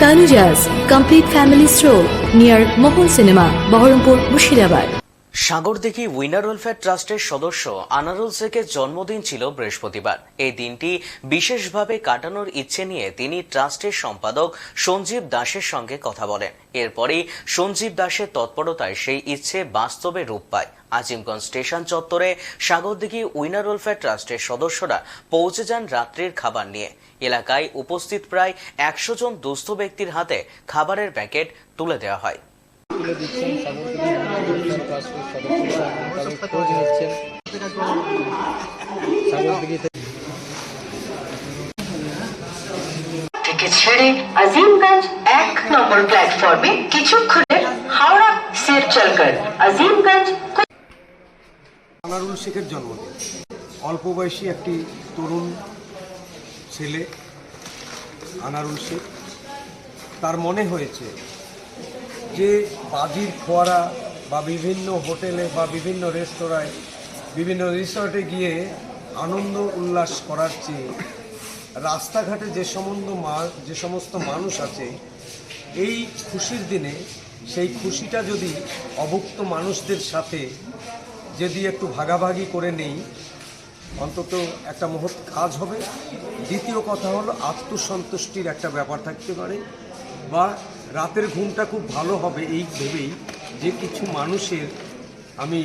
Tanujas Complete Family Stroll near Mohol Cinema, Baharampur, Mushirabad. Sagardighi winner welfare ট্রাস্টের সদস্য আনারুল শেখের জন্মদিন ছিল বৃহস্পতিবার। এই দিনটি বিশেষভাবে কাটানোর ইচ্ছে নিয়ে তিনি ট্রাস্টের সম্পাদক সঞ্জীব দাসের সঙ্গে কথা বলেন। এরপরেই সঞ্জীব দাসের তৎপরতায় সেই ইচ্ছে বাস্তবে রূপ পায়। আজিমগঞ্জ স্টেশন চত্বরে সাগরদিঘি উইনার ওয়েলফেয়ার ট্রাস্টের সদস্যরা পৌঁছে যান রাত্রির খাবার নিয়ে। এলাকায় উপস্থিত প্রায় একশো জন দুস্থ ব্যক্তির হাতে খাবারের প্যাকেট তুলে দেওয়া হয়। তুলে দিচ্ছেন ছেড়ে আজিমগঞ্জ এক নম্বর প্ল্যাটফর্মে কিছুক্ষণের হাওড়া শিরচলগড় আজিমগঞ্জ আনারুল শেখের জন্মদিন। অল্প বয়সী একটি তরুণ ছেলে, আনারুল শেখ। তার মনে হয়েছে যে বাজির ফোয়ারা বা বিভিন্ন হোটেলে বা বিভিন্ন রেস্তোরাঁয়, বিভিন্ন রিসর্টে গিয়ে আনন্দ উল্লাস করার চেয়ে রাস্তাঘাটে যে সম্বন্ধ মা, যে সমস্ত মানুষ আছে, এই খুশির দিনে সেই খুশিটা যদি অভুক্ত মানুষদের সাথে যদি একটু ভাগাভাগি করে নেই, অন্তত একটা মহৎ কাজ হবে। দ্বিতীয় কথা হলো, আত্মসন্তুষ্টির একটা ব্যাপার থাকতে পারে, বা রাতের ঘুমটা খুব ভালো হবে এই ভেবেই যে কিছু মানুষের আমি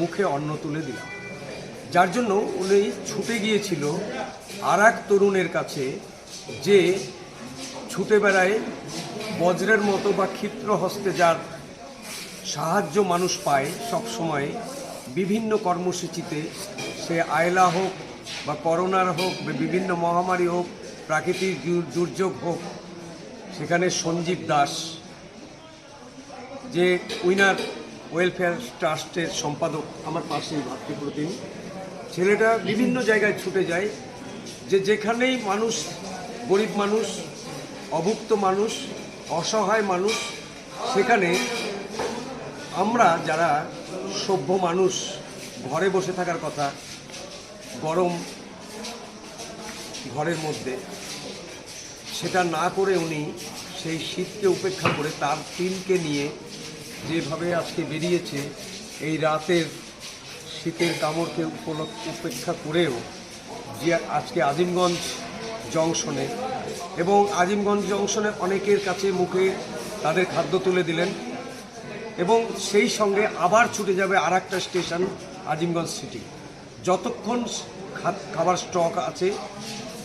মুখে অন্ন তুলে দিলাম। যার জন্য উনি ছুটে গিয়েছিল আর এক তরুণের কাছে, যে ছুটে বেড়ায় বজ্রের মতো বা ক্ষিপ্র হস্তে যার সাহায্য মানুষ পায় সব সময় বিভিন্ন কর্মসূচিতে সে আয়লা হোক বা করোনার হোক বিভিন্ন মহামারী হোক, প্রাকৃতিক দুর্যোগ হোক, সেখানে সঞ্জীব দাস, যে উইনার ওয়েলফেয়ার ট্রাস্টের সম্পাদক, আমার পাশেই ভাতৃপ্রতিম। ছেলেটা বিভিন্ন জায়গায় ছুটে যায়, যে যেখানেই মানুষ, গরিব মানুষ, অভুক্ত মানুষ, অসহায় মানুষ, সেখানে আমরা যারা সভ্য মানুষ, ঘরে বসে থাকার কথা, গরম ঘরের মধ্যে। সেটা না করে উনি সেই শীতকে উপেক্ষা করে তার টিমকে নিয়ে যেভাবে আজকে বেরিয়েছে, এই রাতের শীতের কামড়কে উপেক্ষা করেও যে আজকে আজিমগঞ্জ জংশনে এবং আজিমগঞ্জ জংশনে অনেকের কাছে মুখে তাদের খাদ্য তুলে দিলেন। এবং সেই সঙ্গে আবার ছুটে যাবে আর একটা স্টেশন, আজিমগঞ্জ সিটি। যতক্ষণ খাবার স্টক আছে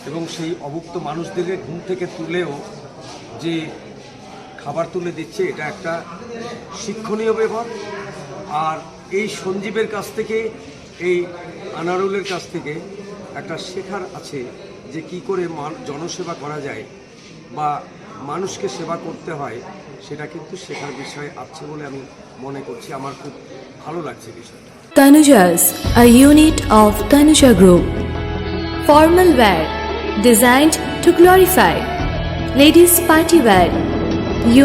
এবং সেই অভুক্ত মানুষদেরকে ঘুম থেকে তুলেও যে খাবার তুলে দিচ্ছে, এটা একটা শিক্ষণীয় ব্যাপার। আর এই সঞ্জীবের কাছ থেকে, এই আনারুলের কাছ থেকে একটা শেখার আছে যে কি করে জনসেবা করা যায় বা মানুষকে সেবা করতে হয়। সেটা কিন্তু শেখার বিষয় আছে বলে আমি মনে করছি আমার খুব ভালো লাগছে বিষয়টা Tanujas, a unit of Tanuja Group. Formal wear designed to glorify. Ladies party wear,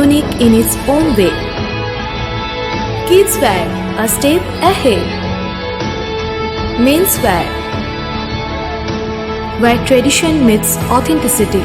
unique in its own way. Kids wear, a step ahead. Men's wear, where tradition meets authenticity.